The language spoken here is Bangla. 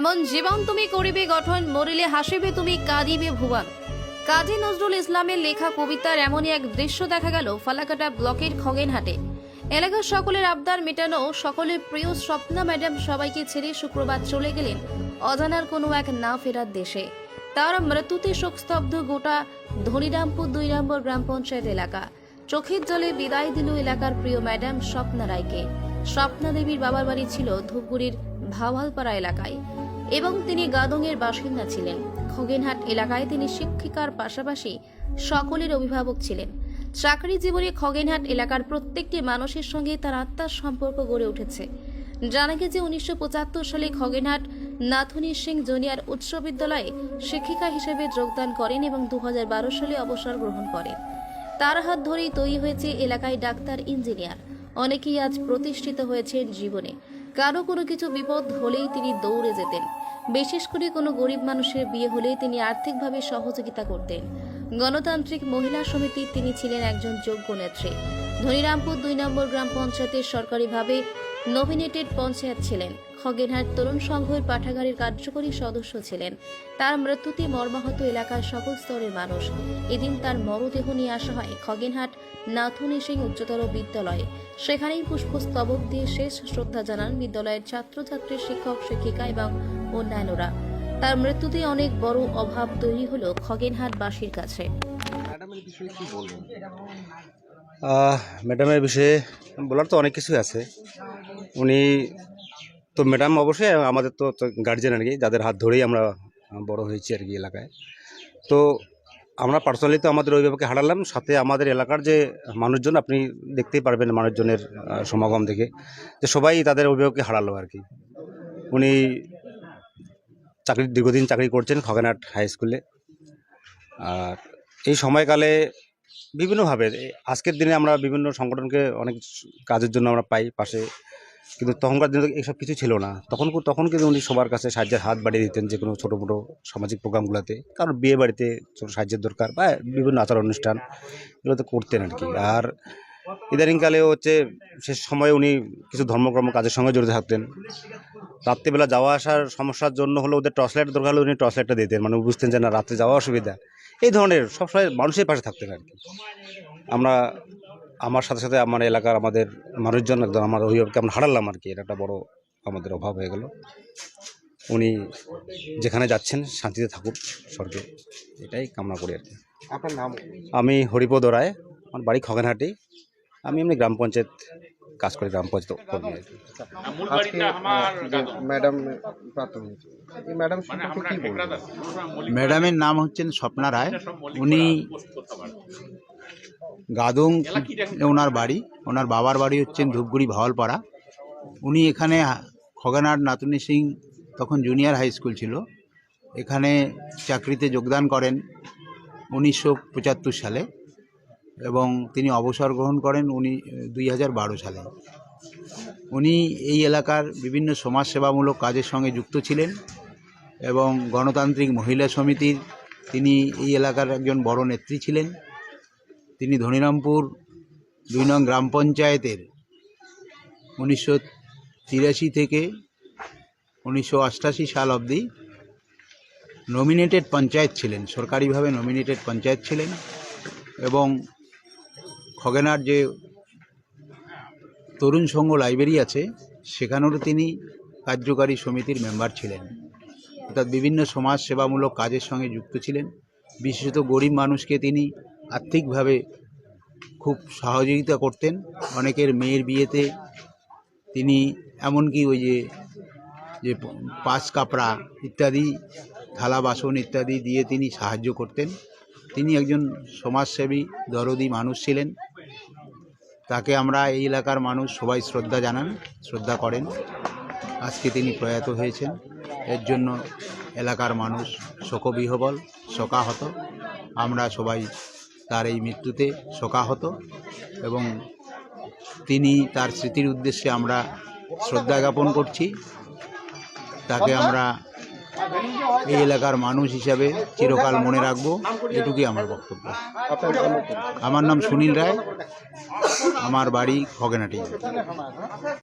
এমন জীবন তুমি করিবে গঠন, মরিলে হাসিবে তুমি, কাঁদিবে ভুবন। কাজী নজরুল ইসলামের লেখা কবিতার এমনই এক দৃশ্য দেখা গেল ফালাকাটা ব্লকের খগেনহাটে। এলাকার সকলের আবদার মেটানো, সকলের প্রিয় স্বপ্না ম্যাডাম সবাইকে ছেড়ে শুক্রবার চলে গেলেন অজানার কোনো এক না ফেরার দেশে। তার মৃত্যুতে শোকস্তব্ধ গোটা ধনিরামপুর দুই নম্বর গ্রাম পঞ্চায়েত এলাকা। চোখের জলে বিদায় দিল এলাকার প্রিয় ম্যাডাম স্বপ্না রায়কে। স্বপ্না দেবীর বাবার বাড়ি ছিল ধূপগুড়ির ভাওয়ালপাড়া এলাকায়, এবং তিনি গাদংয়ের বাসিন্দা ছিলেন। খগেনহাট এলাকায় তিনি শিক্ষিকার পাশাপাশি সকলের অভিভাবক ছিলেন। চাকরি জীবনে খগেনহাট এলাকার প্রত্যেকটি মানুষের সঙ্গে তার আত্মার সম্পর্ক গড়ে উঠেছে। জানা গেছে, উনিশশো পঁচাত্তর সালে খগেনহাট নাথুনী সিং জুনিয়র উচ্চ বিদ্যালয়ে শিক্ষিকা হিসেবে যোগদান করেন এবং দু হাজার বারো সালে অবসর গ্রহণ করেন। তার হাত ধরেই তৈরি হয়েছে এলাকায় ডাক্তার, ইঞ্জিনিয়ার। অনেকেই আজ প্রতিষ্ঠিত হয়েছেন জীবনে। কারও কোনো কিছু বিপদ হলেই তিনি দৌড়ে যেতেন। বিশেষ করে কোনো গরিব মানুষের বিয়ে হলে তিনি আর্থিকভাবে সহযোগিতা করতেন। গণতান্ত্রিক মহিলা সমিতির তিনি ছিলেন একজন যোগ্য নেত্রী। ধনিরামপুর দুই নম্বর গ্রাম পঞ্চায়েতের সরকারিভাবে নমিনেটেড পঞ্চায়েত ছিলেন। খগেনহাট তরুণ সংঘের পাঠাগারের কার্যকরী সদস্য ছিলেন। তার মৃত্যুতে মর্মাহত এলাকার সকল স্তরের মানুষ। এদিন তার মরদেহ নিয়ে আসা হয় খগেনহাট নাথুনী সিং উচ্চতর বিদ্যালয়ে। সেখানেই পুষ্পস্তবক দিয়ে শেষ শ্রদ্ধা জানান বিদ্যালয়ের ছাত্রছাত্রী শিক্ষক শিক্ষিকা এবং অন্যান্যরা। তার মৃত্যুতে অনেক বড় অভাব তৈরি হলো খগেনহাটবাসীর কাছে। ম্যাডামের বিষয়ে কি বলবেন? আহ, ম্যাডামের বিষয়ে বলার তো অনেক কিছুই আছে। উনি তো ম্যাডাম অবশ্যই আমাদের তো গার্জেন আর কি যাদের হাত ধরেই আমরা বড় হয়েছি আর কি এলাকায়। তো আমরা পার্সোনালি তো আমাদের অভিভাবককে হারালাম, সাথে আমাদের এলাকার যে মানুষজন, আপনি দেখতেই পারবেন মানুষজনের সমাগম দেখে, যে সবাই তাদের অভিভাবককে হারালো আর কি। উনি চাকরি, দীর্ঘদিন চাকরি করছেন খগেনহাট হাই স্কুলে আর এই সময়কালে বিভিন্নভাবে, আজকের দিনে আমরা বিভিন্ন সংগঠনকে অনেক কাজের জন্য আমরা পাই পাশে। কিন্তু তখনকার দিনে তো এসব কিছু ছিল না। তখন তখন কিন্তু উনি সবার কাছে সাহায্যের হাত বাড়িয়ে দিতেন যে কোনো ছোটো মোটো সামাজিক প্রোগ্রামগুলোতে। কারণ বিয়ে বাড়িতে ছোটো সাহায্যের দরকার বা বিভিন্ন আচার অনুষ্ঠান এগুলোতে করতেন আর কি। আর ইদানিংকালে হচ্ছে সে সময়ে উনি কিছু ধর্মকর্ম কাজের সঙ্গে জড়িত থাকতেন। রাত্রিবেলা যাওয়া আসার সমস্যার জন্য হলে ওদের টর্চ লাইট দরকার হলে উনি টর্চ লাইটটা দিতেন। মানে বুঝতেন যে না, রাত্রে যাওয়া অসুবিধা। এই ধরনের সবসময় মানুষের পাশে থাকতেন আর কি। আমরা আমার সাথে সাথে আমার এলাকার আমাদের মানুষজন একদম আমার অভিভাবককে আমরা হারালাম আর কি। এটা একটা বড় আমাদের অভাব হয়ে গেল। উনি যেখানে যাচ্ছেন শান্তিতে থাকুক স্বর্গে। এটাই কামনা করি আর কি। আপনার নাম? আমি হরিপদ রায় আমার বাড়ি খগেনহাটি। আমি এমনি গ্রাম পঞ্চায়েত কাজ করি গ্রাম পঞ্চায়েত কর্মী আর কি। ম্যাডাম প্রাথমিক। বলবেন? ম্যাডামের নাম হচ্ছেন স্বপ্না রায়। উনি গাদং ওনার বাড়ি ওনার বাবার বাড়ি হচ্ছেন ধূপগুড়ি ভাওয়ালপাড়া। উনি এখানে খগেনহাট নাতুনি সিং তখন জুনিয়র হাই স্কুল ছিল। এখানে চাকরিতে যোগদান করেন উনিশশো পঁচাত্তর সালে এবং তিনি অবসর গ্রহণ করেন উনি দুই হাজার বারো সালে। উনি এই এলাকার বিভিন্ন সমাজসেবামূলক কাজের সঙ্গে যুক্ত ছিলেন এবং গণতান্ত্রিক মহিলা সমিতির তিনি এই এলাকার একজন বড় নেত্রী ছিলেন। তিনি ধনিরামপুর দুই নং গ্রাম পঞ্চায়েতের উনিশশো তিরাশি থেকে উনিশশো অষ্টাশি সাল অবধি নমিনেটেড পঞ্চায়েত ছিলেন, সরকারিভাবে নমিনেটেড পঞ্চায়েত ছিলেন এবং খগেনার যে তরুণ সংঘ লাইব্রেরি আছে সেখানেও তিনি কার্যকারী সমিতির মেম্বার ছিলেন। অর্থাৎ বিভিন্ন সমাজ সেবামূলক কাজের সঙ্গে যুক্ত ছিলেন। বিশেষত গরিব মানুষকে তিনি আর্থিকভাবে খুব সহযোগিতা করতেন। অনেকের মেয়ের বিয়েতে তিনি এমনকি ওই যে যে পাঁচ কাপড়া ইত্যাদি, থালা বাসন ইত্যাদি দিয়ে তিনি সাহায্য করতেন। তিনি একজন সমাজসেবী, দরদি মানুষ ছিলেন। তাকে আমরা এই এলাকার মানুষ সবাই শ্রদ্ধা জানান, শ্রদ্ধা করেন। আজকে তিনি প্রয়াত হয়েছেন। এর জন্য এলাকার মানুষ শোকবিহবল, শোকাহত। আমরা সবাই তার এই মৃত্যুতে শোকাহত এবং তিনি তার স্মৃতির উদ্দেশ্যে আমরা শ্রদ্ধা জ্ঞাপন করছি। তাকে আমরা এই এলাকার মানুষ হিসাবে চিরকাল মনে রাখব। এটুকুই আমার বক্তব্য। আমার নাম সুনীল রায়। আমার বাড়ি খগেনাটি।